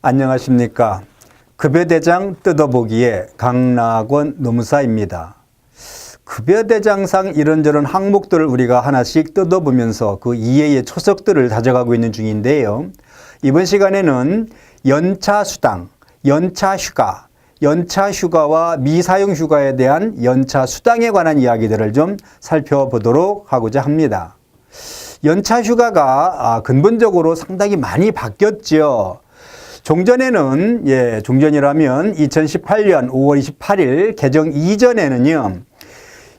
안녕하십니까. 급여대장 뜯어보기의 강락원 노무사입니다. 급여대장상 이런저런 항목들을 우리가 하나씩 뜯어보면서 그 이해의 초석들을 다져가고 있는 중인데요. 이번 시간에는 연차 수당, 연차 휴가, 연차 휴가와 미사용 휴가에 대한 연차 수당에 관한 이야기들을 좀 살펴보도록 하고자 합니다. 연차 휴가가 아, 근본적으로 상당히 많이 바뀌었죠. 종전에는 예, 종전이라면 2018년 5월 28일 개정 이전에는요.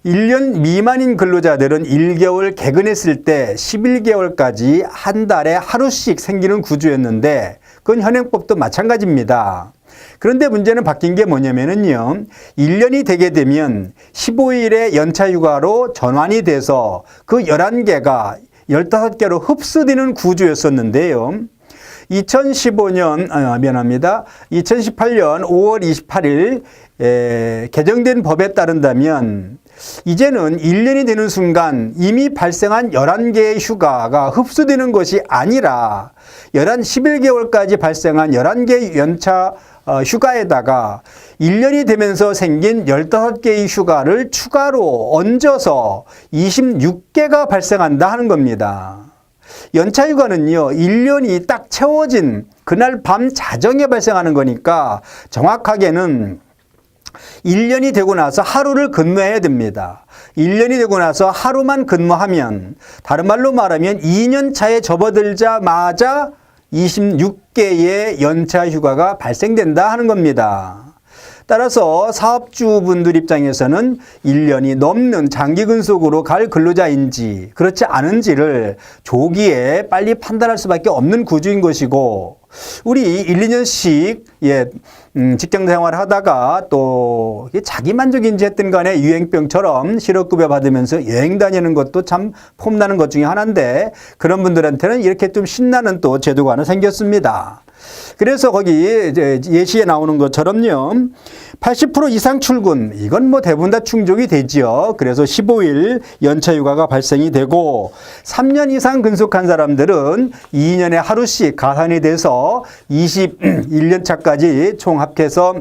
1년 미만인 근로자들은 1개월 개근했을 때 11개월까지 한 달에 하루씩 생기는 구조였는데 그건 현행법도 마찬가지입니다. 그런데 문제는 바뀐 게 뭐냐면은요. 1년이 되게 되면 15일의 연차 휴가로 전환이 돼서 그 11개가 15개로 흡수되는 구조였었는데요. 2015년, 아, 미안합니다. 2018년 5월 28일 에, 개정된 법에 따른다면 이제는 1년이 되는 순간 이미 발생한 11개의 휴가가 흡수되는 것이 아니라 11, 11개월까지 발생한 11개의 연차 어, 휴가에다가 1년이 되면서 생긴 15개의 휴가를 추가로 얹어서 26개가 발생한다 하는 겁니다. 연차 휴가는요, 1년이 딱 채워진 그날 밤 자정에 발생하는 거니까 정확하게는 1년이 되고 나서 하루를 근무해야 됩니다. 1년이 되고 나서 하루만 근무하면 다른 말로 말하면 2년 차에 접어들자마자 26개의 연차 휴가가 발생된다 하는 겁니다. 따라서 사업주분들 입장에서는 1년이 넘는 장기 근속으로 갈 근로자인지 그렇지 않은지를 조기에 빨리 판단할 수밖에 없는 구조인 것이고 우리 1, 2년씩 예, 음, 직장 생활 하다가 또 자기 만족인지 했든 간에 유행병처럼 실업급여 받으면서 여행 다니는 것도 참 폼나는 것 중에 하나인데 그런 분들한테는 이렇게 좀 신나는 또 제도가 하나 생겼습니다. 그래서 거기 이제 예시에 나오는 것처럼요. 80% 이상 출근, 이건 뭐 대부분 다 충족이 되지요. 그래서 15일 연차 휴가가 발생이 되고 3년 이상 근속한 사람들은 2년에 하루씩 가산이 돼서 21년 차까지 총 합해서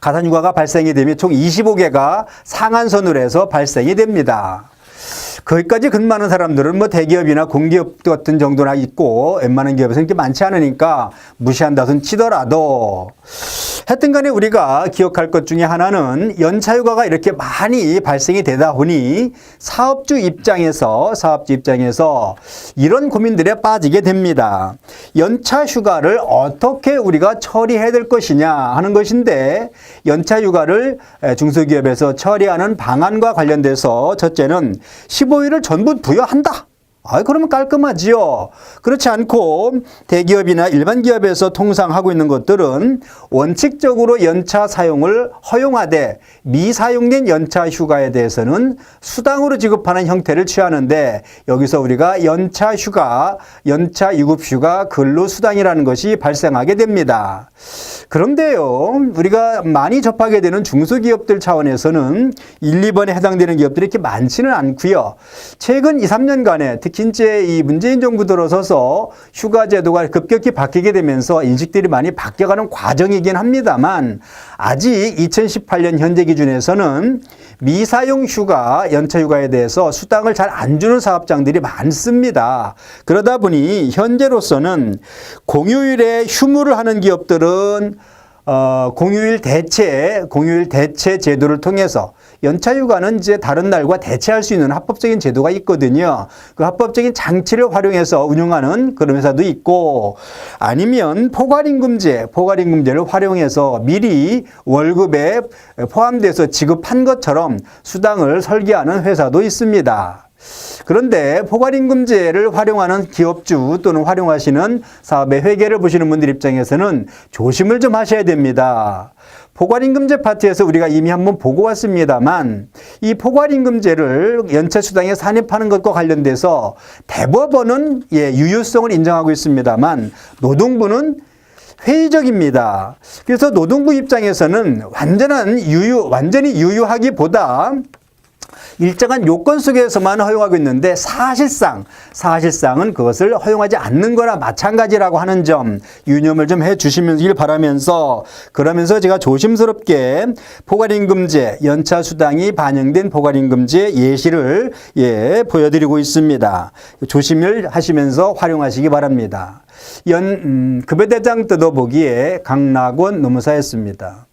가산 휴가가 발생이 되면 총 25개가 상한선으로 해서 발생이 됩니다. 거기까지 근무하는 사람들은 뭐 대기업이나 공기업 같은 정도나 있고 웬만한 기업에서는 이렇게 많지 않으니까 무시한다손 치더라도 하여튼 간에 우리가 기억할 것 중에 하나는 연차휴가가 이렇게 많이 발생이 되다 보니 사업주 입장에서 사업주 입장에서 이런 고민들에 빠지게 됩니다. 연차휴가를 어떻게 우리가 처리해야 될 것이냐 하는 것인데 연차휴가를 중소기업에서 처리하는 방안과 관련돼서 첫째는 15 일을 전부 부여한다. 아, 그러면 깔끔하지요. 그렇지 않고 대기업이나 일반 기업에서 통상 하고 있는 것들은 원칙적으로 연차 사용을 허용하되 미사용된 연차 휴가에 대해서는 수당으로 지급하는 형태를 취하는데 여기서 우리가 연차 휴가, 연차 유급 휴가 근로 수당이라는 것이 발생하게 됩니다. 그런데요, 우리가 많이 접하게 되는 중소기업들 차원에서는 1, 2번에 해당되는 기업들이 이렇게 많지는 않고요. 최근 2, 3년간에 특히 이제 이 문재인 정부 들어서서 휴가 제도가 급격히 바뀌게 되면서 인식들이 많이 바뀌어가는 과정이긴 합니다만 아직 2018년 현재 기준에서는 미사용 휴가, 연차 휴가에 대해서 수당을 잘 안 주는 사업장들이 많습니다. 그러다 보니 현재로서는 공휴일에 휴무를 하는 기업들은 어, 공휴일 대체, 공휴일 대체 제도를 통해서 연차 휴가는 이제 다른 날과 대체할 수 있는 합법적인 제도가 있거든요. 그 합법적인 장치를 활용해서 운영하는 그런 회사도 있고 아니면 포괄임금제, 포괄임금제를 활용해서 미리 월급에 포함돼서 지급한 것처럼 수당을 설계하는 회사도 있습니다. 그런데 포괄임금제를 활용하는 기업주 또는 활용하시는 사업의 회계를 보시는 분들 입장에서는 조심을 좀 하셔야 됩니다. 포괄임금제 파트에서 우리가 이미 한번 보고 왔습니다만 이 포괄임금제를 연체수당에 산입하는 것과 관련돼서 대법원은 예, 유효성을 인정하고 있습니다만 노동부는 회의적입니다. 그래서 노동부 입장에서는 완전한 유효, 완전히 유효하기보다 일정한 요건 속에서만 허용하고 있는데 사실상 사실상은 그것을 허용하지 않는 거나 마찬가지라고 하는 점 유념을 좀 해 주시길 바라면서 그러면서 제가 조심스럽게 포괄임금제 연차 수당이 반영된 포괄임금제 예시를 예 보여드리고 있습니다. 조심을 하시면서 활용하시기 바랍니다. 연 음, 급여대장 뜯어보기에 강락원 노무사였습니다.